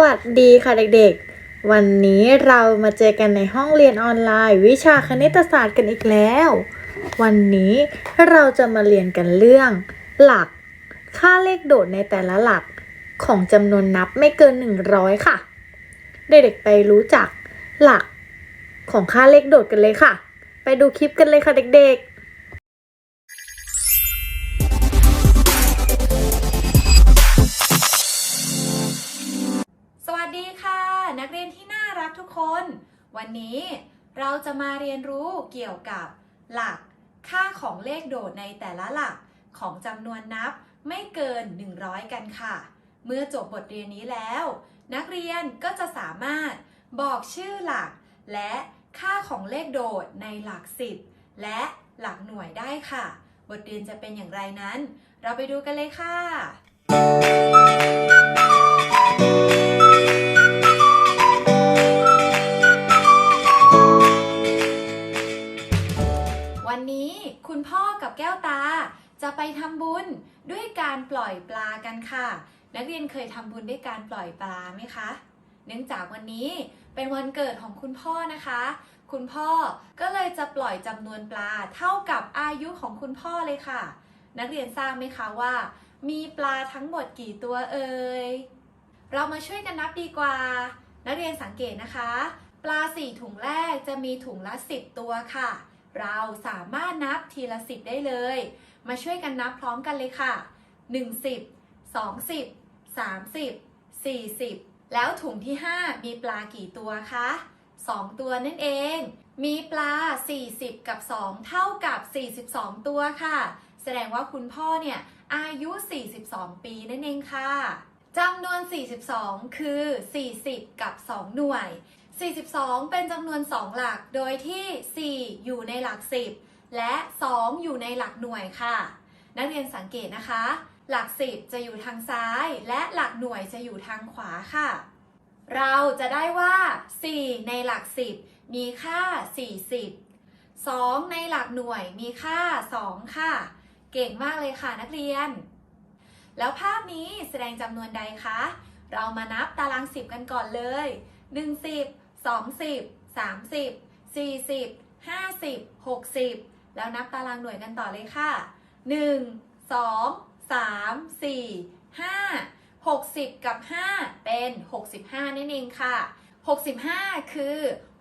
วัสดีค่ะเด็กๆ วันนี้เรามาเจอกันในห้องเรียนออนไลน์ วิชาคณิตศาสตร์กันอีกแล้ว วันนี้เราจะมาเรียนกันเรื่อง หลัก ค่าเลขโดดในแต่ละหลักของจำนวนนับไม่เกิน 100 ค่ะ เด็กๆไปรู้จักหลักของค่าเลขโดดกันเลยค่ะ ไปดูคลิปกันเลยค่ะเด็กๆ ดีค่ะ นักเรียนที่น่ารักทุกคน วันนี้เราจะมาเรียนรู้เกี่ยวกับหลักค่าของเลขโดดในแต่ละหลักของจำนวนนับไม่เกิน 100 กันค่ะ เมื่อจบบทเรียนนี้แล้ว นักเรียนก็จะสามารถบอกชื่อหลัก และค่าของเลขโดดในหลัก 10 และหลักหน่วยได้ค่ะ บทเรียนจะเป็นอย่างไรนั้น เราไปดูกันเลยค่ะ นนี้คุณพ่อกับแก้วตา จะไปทำบุญด้วยการปล่อยปลากันค่ะ นักเรียนเคยทำบุญด้วยการปล่อยปลาไหมคะ เนื่องจากวันนี้เป็นวันเกิดของคุณพ่อนะคะ คุณพ่อก็เลยจะปล่อยจำนวนปลาเท่ากับอายุของคุณพ่อเลยค่ะ นักเรียนทราบไหมคะว่า มีปลาทั้งหมดกี่ตัวเอ่ย เรามาช่วยกันนับดีกว่า นักเรียนสังเกตนะคะ ปลาสี่ถุงแรกจะมีถุงละ 10 ตัวค่ะ เราสามารถนับทีละ10ได้เลย มาช่วยกันนับพร้อมกันเลยค่ะ1 10 2 0 30 40 แล้วถุงที่ 5 มีปลากี่ตัวคะ 2 ตัวนั่นเอง มีปลา 40 กับ 2 เท่ากับ 42 ตัวค่ะ แสดงว่าคุณพ่อเนี่ย อายุ 42 ปีนั่นเองค่ะจำนวน 42 คือ 40 กับ 2 หน่วย 42 เป็นจำนวน 2 หลัก โดยที่ 4 อยู่ในหลัก 10 และ 2 อยู่ในหลักหน่วยค่ะ นักเรียนสังเกตนะคะ หลัก 10 จะอยู่ทางซ้าย และหลักหน่วยจะอยู่ทางขวาค่ะ เราจะได้ว่า 4 ในหลัก 10 มีค่า 40 2 ในหลักหน่วยมีค่า 2 ค่ะ เก่งมากเลยค่ะนักเรียน แล้วภาพนี้แสดงจำนวนใดคะ เรามานับตาราง 10 กันก่อนเลย10 20 30 40 50 60 แล้วนับตารางหน่วยกันต่อเลยค่ะ 1 2 3 4 5 60 กับ 5 เป็น 65 นั่นเองค่ะ 65 คือ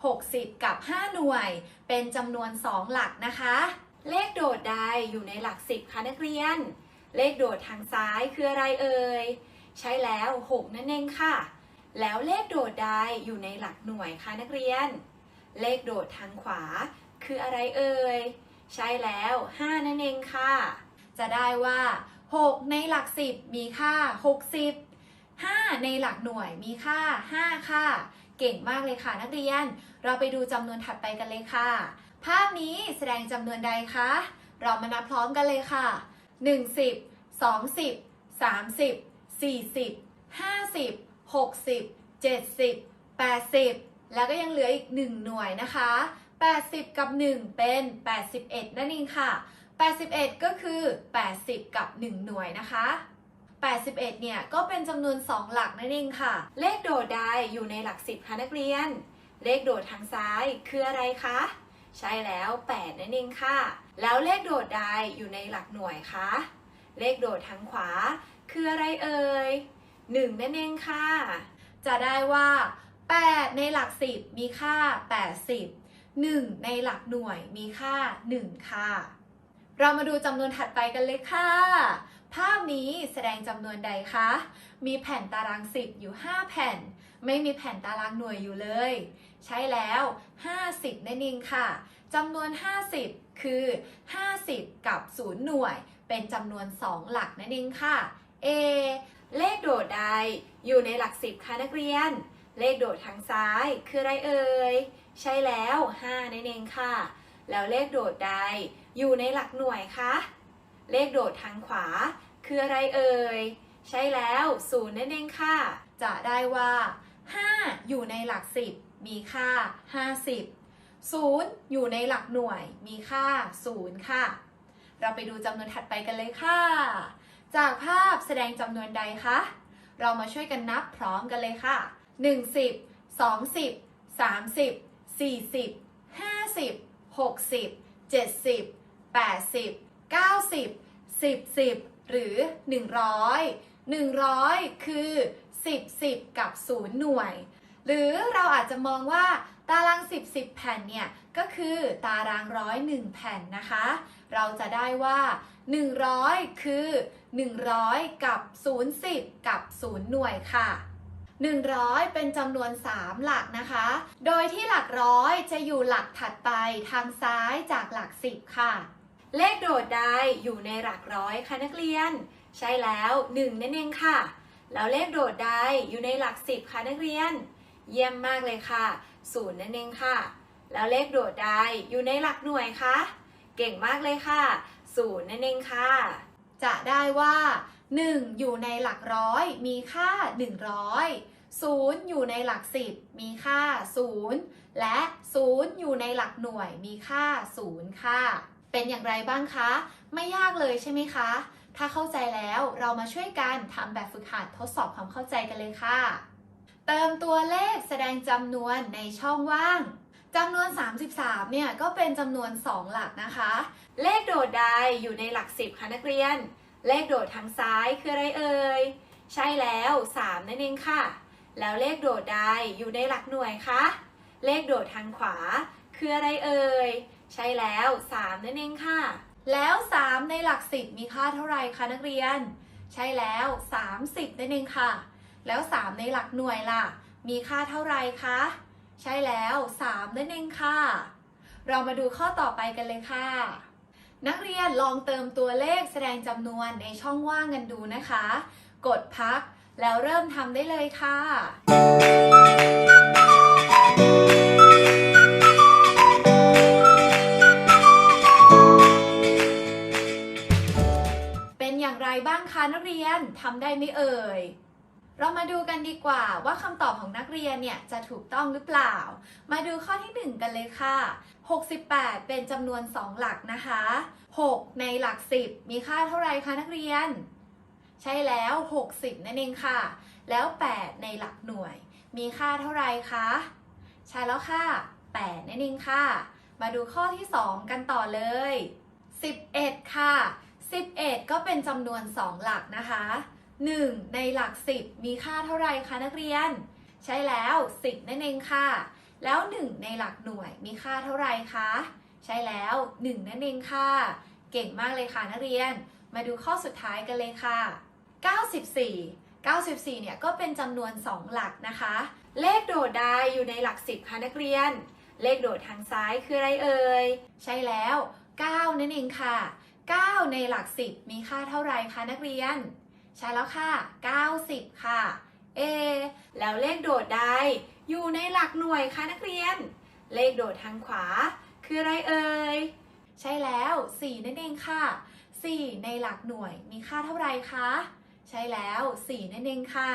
60 กับ 5 หน่วย เป็นจำนวน 2 หลักนะคะ เลขโดดใดอยู่ในหลัก 10 คะนักเรียน เลขโดดทางซ้ายคืออะไรเอ่ย ใช่แล้ว 6 นั่นเองค่ะ แล้วเลขโดดใดอยู่ในหลักหน่วยคะนักเรียน เลขโดดทางขวา คืออะไรเอ่ย ใช่แล้ว 5 นั่นเองค่ะ จะได้ว่า 6 ในหลัก 10 มีค่า 60 5 ในหลักหน่วยมีค่า 5 ค่ะ เก่งมากเลยค่ะนักเรียน เราไปดูจำนวนถัดไปกันเลยค่ะ ภาพนี้แสดงจำนวนใดคะ เรามานับพร้อมกันเลยค่ะ 10 20 30 40 50 60 70 80 แล้วก็ยังเหลืออีก 1 หน่วยนะคะ 80 กับ 1 เป็น 81 นั่นเองค่ะ 81 ก็คือ 80 กับ 1 หน่วยนะคะ81 เนี่ย ก็เป็นจำนวน 2 หลักนั่นเองค่ะ เลขโดดใดอยู่ในหลัก 10คะนักเรียน เลขโดดทางซ้ายคืออะไรคะ ใช่แล้ว 8 นั่นเองค่ะ แล้วเลขโดดใดอยู่ในหลักหน่วยคะ เลขโดดทางขวา คืออะไรเอ่ย 1 นั่นเองค่ะ จะได้ว่า 8 ในหลัก 10 มีค่า 80 1 ในหลักหน่วยมีค่า 1 ค่ะ เรามาดูจำนวนถัดไปกันเลยค่ะ ภาพนี้แสดงจำนวนใดคะ มีแผ่นตาราง 10 อยู่ 5 แผ่น ไม่มีแผ่นตารางหน่วยอยู่เลย ใช่แล้ว 50 นั่นเองค่ะจำนวน 50 คือ 50 กับ 0 หน่วย เป็นจำนวน 2 หลักนั่นเองค่ะ A เลขโดดใดอยู่ในหลัก10คะนักเรียน เลขโดดทางซ้ายคืออะไรเอ่ย ใช่แล้ว 5 นั่นเองค่ะ แล้วเลขโดดใดอยู่ในหลักหน่วยคะ เลขโดดทางขวาคืออะไรเอ่ย ใช่แล้ว0นั่นเองค่ะ จะได้ว่า 5 อยู่ในหลัก10มีค่า 50 0 อยู่ในหลักหน่วยมีค่า 0 ค่ะ เราไปดูจำนวนถัดไปกันเลยค่ะ จากภาพแสดงจำนวนใดคะ เรามาช่วยกันนับพร้อมกันเลยค่ะ 10 20 30 40 50 60 70 80 90 10 10 หรือ 100 100 คือ 10 10 กับ 0 หน่วย หรือเราอาจจะมองว่าตาราง 10 10 แผ่นเนี่ย ก็คือตารางร้อยหนึ่งแผ่นนะคะ เราจะได้ว่า 100 คือ 100 กับ 0 10 กับ 0 หน่วยค่ะ 100 เป็นจำนวน 3 หลักนะคะ โดยที่หลักร้อยจะอยู่หลักถัดไปทางซ้ายจากหลัก 10 ค่ะ เลขโดดใดอยู่ในหลักร้อยคะนักเรียน ใช่แล้ว 1 นั่นเองค่ะ แล้วเลขโดดใดอยู่ในหลัก 10คะนักเรียน เยี่ยมมากเลยค่ะ0นั่นเองค่ะ แล้วเลขโดดใดอยู่ในหลักหน่วยคะเก่งมากเลยค่ะ0นั่นเองค่ะ จะได้ว่า 1 อยู่ในหลักร้อย มีค่า 100 0 อยู่ในหลัก 10 มีค่า 0 และ 0 อยู่ในหลักหน่วยมีค่า 0 ค่ะ เป็นอย่างไรบ้างคะ ไม่ยากเลยใช่ไหมคะ ถ้าเข้าใจแล้วเรามาช่วยกันทำแบบฝึกหัดทดสอบความเข้าใจกันเลยค่ะ เติมตัวเลขแสดงจำนวนในช่องว่างจำนวน 33 เนี่ยก็เป็นจำนวน 2 หลักนะคะ เลขโดดใดอยู่ในหลัก 10คะนักเรียน เลขโดดทางซ้ายคืออะไรเอ่ย ใช่แล้ว 3 นั่นเองค่ะ แล้วเลขโดดใดอยู่ในหลักหน่วยคะ เลขโดดทางขวาคืออะไรเอ่ย ใช่แล้ว 3 นั่นเองค่ะ แล้ว 3 ในหลัก 10 มีค่าเท่าไหร่คะนักเรียน ใช่แล้ว 30 นั่นเองค่ะ แล้ว 3 ในหลักหน่วยล่ะ มีค่าเท่าไหร่คะ ใช่แล้ว 3 นั่นเองค่ะ เรามาดูข้อต่อไปกันเลยค่ะ นักเรียนลองเติมตัวเลขแสดงจำนวนในช่องว่างกันดูนะคะ กดพักแล้วเริ่มทำได้เลยค่ะเป็นอย่างไรบ้างคะนักเรียนทำได้ไหมเอ่ย เรามาดูกันดีกว่าว่าคำตอบของนักเรียนเนี่ยจะถูกต้องหรือเปล่า มาดูข้อที่ 1 กันเลยค่ะ 68 เป็นจำนวน 2 หลักนะคะ 6 ในหลัก 10 มีค่าเท่าไรคะนักเรียน ใช่แล้ว 60 นั่นเองค่ะ แล้ว 8 ในหลักหน่วย มีค่าเท่าไรคะ ใช่แล้วค่ะ 8 นั่นเองค่ะ มาดูข้อที่ 2 กันต่อเลย 11 ค่ะ 11 ก็เป็นจำนวน 2 หลักนะคะ 1 ในหลัก 10 มีค่าเท่าไหร่คะนักเรียน ใช่แล้ว 10 นั่นเองค่ะ แล้ว 1 ในหลักหน่วยมีค่าเท่าไหร่คะ ใช่แล้ว 1 นั่นเองค่ะ เก่งมากเลยค่ะนักเรียน มาดูข้อสุดท้ายกันเลยค่ะ 94 94 เนี่ยก็เป็นจำนวน 2 หลักนะคะ เลขโดดใดอยู่ในหลัก 10คะนักเรียน เลขโดดทางซ้ายคืออะไรเอ่ย ใช่แล้ว 9 นั่นเองค่ะ 9 ในหลัก 10 มีค่าเท่าไรคะนักเรียน ใช่แล้วค่ะ 90 ค่ะ เอ แล้วเลขโดดใด อยู่ในหลักหน่วยคะนักเรียน เลขโดดทางขวา คืออะไรเอ่ย ใช่แล้ว 4 นั่นเองค่ะ 4 ในหลักหน่วยมีค่าเท่าไหร่คะ ใช่แล้ว 4 นั่นเองค่ะ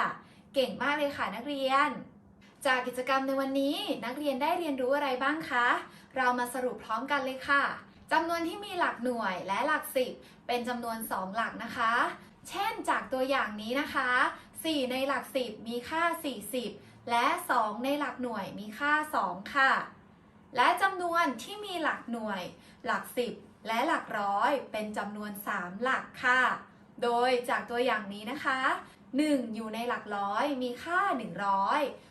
เก่งมากเลยค่ะนักเรียน จากกิจกรรมในวันนี้นักเรียนได้เรียนรู้อะไรบ้างคะ เรามาสรุปพร้อมกันเลยค่ะจำนวนที่มีหลักหน่วยและหลัก10เป็นจำนวน 2 หลักนะคะ เช่นจากตัวอย่างนี้นะคะ 4 ในหลัก 10 มีค่า 40 และ 2 ในหลักหน่วยมีค่า 2 ค่ะ และจำนวนที่มีหลักหน่วย หลัก 10 และหลักร้อยเป็นจำนวน 3 หลักค่ะ โดยจากตัวอย่างนี้นะคะ 1 อยู่ในหลักร้อยมีค่า 100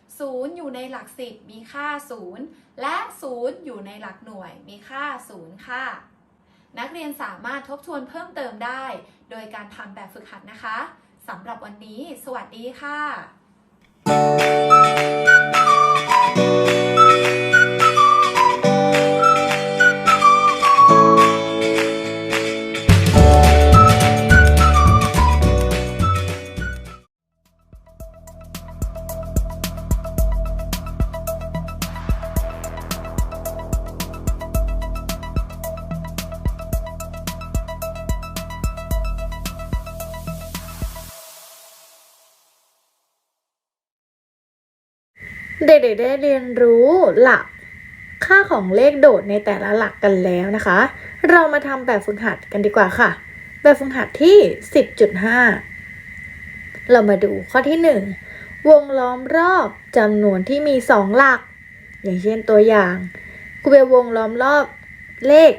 0 อยู่ในหลัก 10 มีค่า 0 และ 0 อยู่ในหลักหน่วยมีค่า 0 ค่ะ นักเรียนสามารถทบทวนเพิ่มเติมได้ โดยการทำแบบฝึกหัดนะคะสำหรับวันนี้ สวัสดีค่ะ เด็กๆได้เรียนรู้หลักค่าของเลขโดดในแต่ละหลักกันแล้วนะคะ เรามาทำแบบฝึกหัดกันดีกว่าค่ะ แบบฝึกหัดที่ 10.5 เรามาดูข้อที่ 1 วงล้อมรอบจำนวนที่มี 2 หลัก อย่างเช่นตัวอย่างครูเบลวงล้อมรอบเลข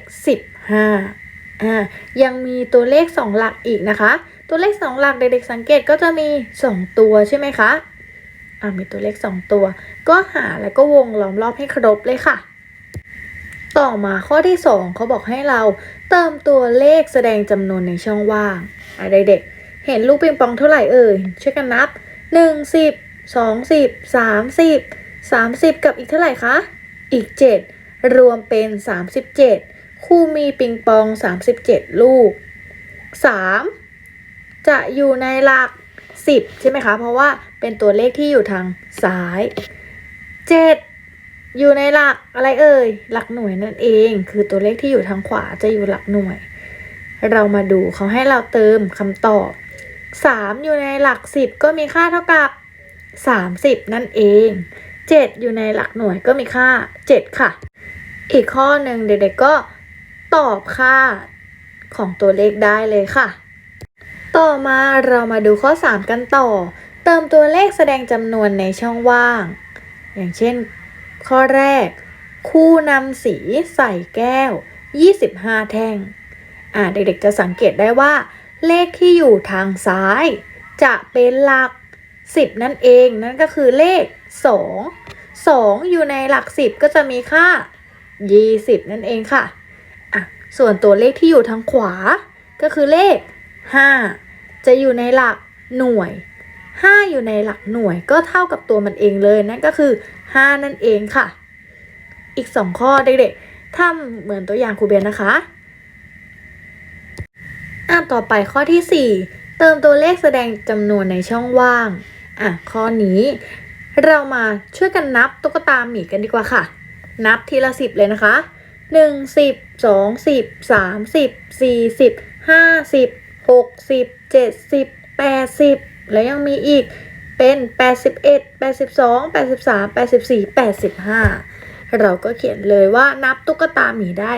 15อ่ายังมีตัวเลข 2 หลักอีกนะคะ ตัวเลข 2 หลักเด็กๆสังเกตก็จะมี 2 ตัวใช่ไหมคะอ่ามีตัวเลข 2 ตัว ก็หาแล้วก็วงล้อมรอบให้ครบเลยค่ะ ต่อมาข้อที่ 2เขาบอกให้เราเติมตัวเลขแสดงจำนวนในช่องว่างอะเด็กๆเห็นลูกปิงปองเท่าไหร่เอ่ยช่วยกันนับ 1 10 20 30 30 กับอีกเท่าไหร่คะ อีก 7 รวมเป็น 37 คู่มีปิงปอง 37 ลูก 3 จะอยู่ในหลัก 10 ใช่ไหมคะ เพราะว่าเป็นตัวเลขที่อยู่ทางซ้าย 7อยู่ในหลักอะไรเอ่ย หลักหน่วยนั่นเอง คือตัวเลขที่อยู่ทางขวาจะอยู่หลักหน่วย เรามาดูเขาให้เราเติมคำตอบ 3 อยู่ในหลัก 10 ก็มีค่าเท่ากับ 30 นั่นเอง 7 อยู่ในหลักหน่วยก็มีค่า 7 ค่ะ อีกข้อหนึ่งเด็กๆก็ตอบค่าของตัวเลขได้เลยค่ะ ต่อมาเรามาดูข้อ 3 กันต่อ เติมตัวเลขแสดงจำนวนในช่องว่าง อย่างเช่น ข้อแรก คู่นำสีใส่แก้ว 25 แท่ง อ่าเด็กๆจะสังเกตได้ว่า เลขที่อยู่ทางซ้าย จะเป็นหลัก 10 นั่นเองนั่นก็คือเลข 2 2 อยู่ในหลัก 10 ก็จะมีค่า 20 นั่นเองค่ะอะ ส่วนตัวเลขที่อยู่ทางขวา ก็คือเลข 5 จะอยู่ในหลักหน่วย 5 อยู่ในหลักหน่วยก็เท่ากับตัวมันเองเลยนั่นก็คือ 5 นั่นเองค่ะ อีก 2 ข้อเด็กๆทำเหมือนตัวอย่างครูเบนนะคะอะต่อไปข้อที่ 4 เติมตัวเลขแสดงจำนวนในช่องว่างอะข้อนี้เรามาช่วยกันนับตุ๊กตาหมีกันดีกว่าค่ะ นับทีละสิบเลยนะคะ1 10 2 10 3 10 4 10 5 10 6 10 70 80แแล้วยังมีอีกเป็น 81 82 83 84 85 เราก็เขียนเลยว่านับตุ๊กตาหมีได้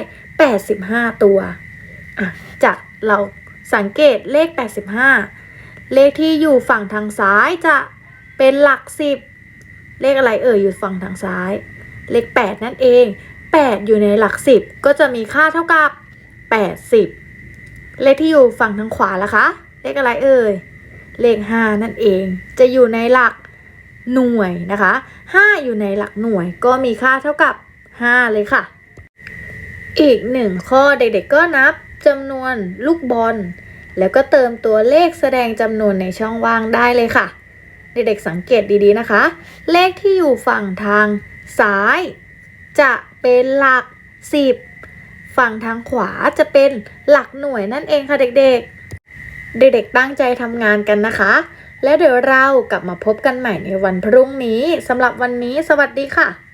85 ตัว จากเราสังเกตเลข 85 เลขที่อยู่ฝั่งทางซ้ายจะเป็นหลัก 10 เลขอะไรเอ่ยอยู่ฝั่งทางซ้าย เลข 8 นั่นเอง 8 อยู่ในหลัก 10 ก็จะมีค่าเท่ากับ 80 เลขที่อยู่ฝั่งทางขวาล่ะคะ เลขอะไรเอ่ย เลข 5 นั่นเอง จะอยู่ในหลักหน่วยนะคะ 5 อยู่ในหลักหน่วยก็มีค่าเท่ากับ 5 เลยค่ะ อีกหนึ่งข้อเด็กๆก็นับจำนวนลูกบอล แล้วก็เติมตัวเลขแสดงจำนวนในช่องว่างได้เลยค่ะ เด็กๆสังเกตดีๆนะคะ เลขที่อยู่ฝั่งทางซ้าย จะเป็นหลัก 10 ฝั่งทางขวาจะเป็นหลักหน่วยนั่นเองค่ะเด็กๆ เด็กๆตั้งใจทำงานกันนะคะ และเดี๋ยวเรากลับมาพบกันใหม่ในวันพรุ่งนี้สำหรับวันนี้สวัสดีค่ะ